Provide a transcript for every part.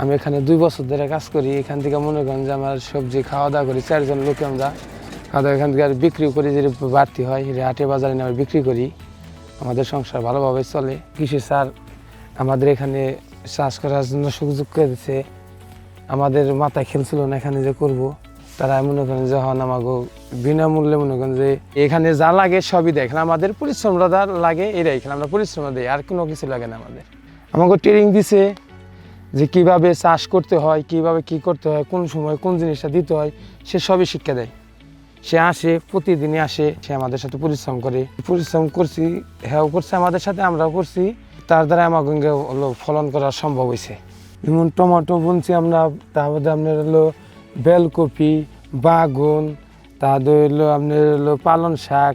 আমি এখানে দুই বছর ধরে কাজ করি, এখান থেকে মনে করেন যে আমার সবজি খাওয়া দাওয়া করি, চারজন লোকে আমরা দাওয়া এখান থেকে আর বিক্রি করি যে বাড়তি হয় হাটে বাজারে আমরা বিক্রি করি। আমাদের সংসার ভালোভাবে চলে। কৃষি স্যার আমাদের এখানে চাষ করার জন্য সুযোগ করে দিচ্ছে আমাদের মাথায় খেলছিল না এখানে যে করব। তারা মনে করেন যখন আমাকে বিনামূল্যে মনে করেন যে এখানে যা লাগে সবই দেয়। এখানে আমাদের পরিশ্রমটা যা লাগে এটাই এখানে আমরা পরিশ্রম দিই, আর কোনো কিছু লাগে না আমাদের। আমাকে ট্রেনিং দিছে। যে কীভাবে চাষ করতে হয়, কীভাবে কি করতে হয়, কোন সময় কোন জিনিসটা দিতে হয়, সে সবই শিক্ষা দেয়। সে আসে, প্রতিদিনই আসে, সে আমাদের সাথে পরিশ্রম করে। পরিশ্রম করছি হ্যাঁ করছে, আমাদের সাথে আমরাও করছি। তার দ্বারা আমাকে হলো ফলন করা সম্ভব হয়েছে যেমন টমেটো বুনছি আমরা, তারপরে আপনার হলো বেলকপি, বাগুন, তারপরে হলো আপনার হলো পালন শাক,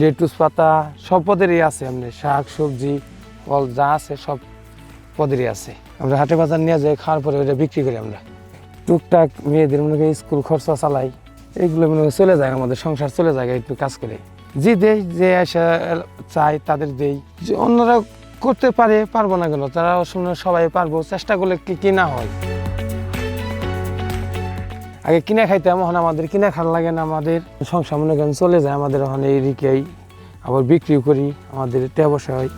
লেটুস পাতা, সব পদেরই আছে আপনার শাক, সবজি, ফল যা আছে সব। পদেরই আছে। আমরা হাটে বাজার নিয়ে যাই, খাওয়ার পরে ওইটা বিক্রি করি আমরা। টুকটাক মেয়েদের মনে করি স্কুল খরচা চালাই এগুলো মনে চলে যায়, আমাদের সংসার চলে যায় একটু কাজ করে। যে দেয়, যে এসে চায়, তাদের দেই। যে অন্যরা করতে পারে, পারব না কেন? তারা শুনে সবাই পারব, চেষ্টা করলে কি কি না হয়। আগে কিনে খাইতাম, এখন আমাদের কিনে খাওয়ার লাগে না, আমাদের সংসার মনে করেন চলে যায়, আমাদের ওখানে এই দিকেই আবার বিক্রিও করি, আমাদের টেয়া বসা হয়।